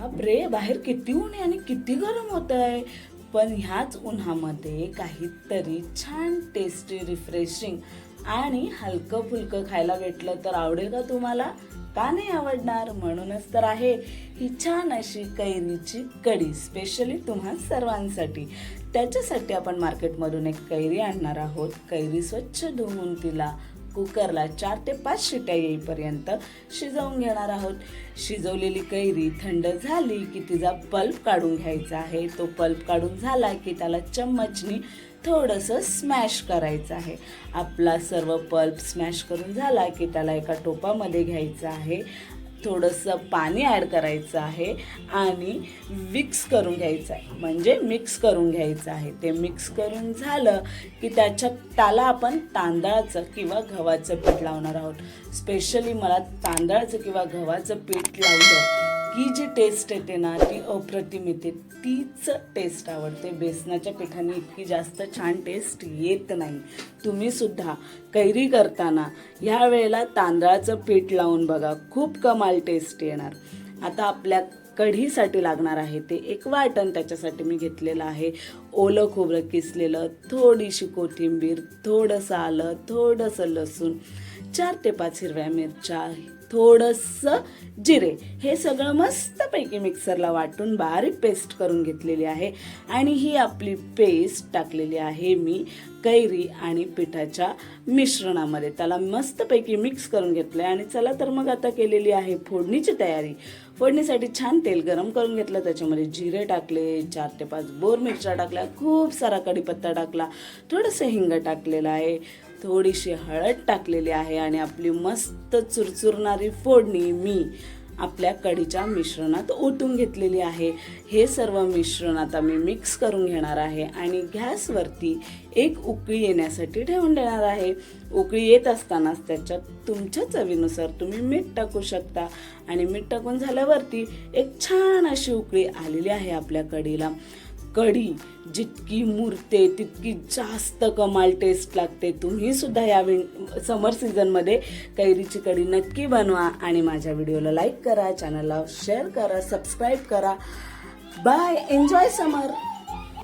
बापरे बाहेर किती ऊन आहे आणि किती गरम होत आहे पण ह्याच उन्हामध्ये काहीतरी छान टेस्टी रिफ्रेशिंग आणि हलकं फुलकं खायला भेटलं तर आवडेल का तुम्हाला? का नाही आवडणार? म्हणूनच तर आहे ही छान अशी कैरीची कढी स्पेशली तुम्हा सर्वांसाठी. त्याच्यासाठी आपण मार्केटमधून एक कैरी आणणार आहोत. कैरी स्वच्छ धुवून तिला कुकरला चार ते पाच शिट्या येईपर्यंत शिजवून घेणार आहोत. शिजवलेली कैरी थंड झाली की तिचा पल्प काढून घ्यायचा आहे. तो पल्प काढून झाला की त्याला चम्मचनी थोडंसं स्मॅश करायचं आहे. आपला सर्व पल्प स्मॅश करून झाला की त्याला एका टोपामध्ये घ्यायचा आहे. थोडंसं पाणी ॲड करायचं आहे आणि मिक्स करून घ्यायचं आहे. म्हणजे मिक्स करून घ्यायचं आहे. ते मिक्स करून झालं की त्याच्यात त्याला आपण तांदळाचं किंवा गव्हाचं पीठ लावणार आहोत. स्पेशली मला तांदळाचं किंवा गव्हाचं पीठ लावलं ही जी टेस्ट येते ना ती अप्रतिम येते. तीच टेस्ट आवडते. बेसनाच्या पिठाने इतकी जास्त छान टेस्ट येत नाही. तुम्ही सुद्धा कैरी करताना ह्या वेळेला तांदळाचं पीठ लावून बघा. खूप कमाल टेस्ट येणार. आता आपल्या कढीसाठी लागणार आहे ते एक वाटण. त्याच्यासाठी मी घेतलेलं आहे. ओलं खोबरं किसलेलं थोडीशी कोथिंबीर थोडंसं आलं थोडंसं लसूण. चार ते पाच हिरव्या मिरच्या थोडंसं जिरे. हे सगळं मस्तपैकी मिक्सरला वाटून बारीक पेस्ट करून घेतलेली आहे. आणि ही आपली पेस्ट टाकलेली आहे मी कैरी आणि पिठाच्या मिश्रणामध्ये. त्याला मस्तपैकी मिक्स करून घेतलं आहे आणि चला तर मग आता केलेली आहे फोडणीची तयारी. फोडणीसाठी छान तेल गरम करून घेतलं. त्याच्यामध्ये जिरे टाकले चार ते पाच बोर मिरच्या टाकल्या खूप सारा कढीपत्ता टाकला थोडंसं हिंग टाकलेलं आहे. थोडीशी हळद टाकलेली आहे आणि आपली मस्त चुरचुरणारी फोडणी मी आपल्या कढीच्या मिश्रणात ओतून घेतलेली आहे. हे सर्व मिश्रण आता मी मिक्स करून घेणार आहे आणि गॅसवरती एक उकळी येण्यासाठी ठेवून देणार आहे. उकळी येत असतानाच त्याच्यात तुमच्या चवीनुसार तुम्ही मीठ टाकू शकता आणि मीठ टाकून झाल्यावरती एक छान अशी उकळी आलेली आहे आपल्या कढीला. कढी जितकी मुरते तितकी जास्त कमाल टेस्ट लागते. तुम्ही सुद्धा या विं समर सीझनमध्ये कैरीची कढी नक्की बनवा आणि माझ्या व्हिडिओला लाईक करा चॅनलला शेअर करा सबस्क्राईब करा. बाय एन्जॉय समर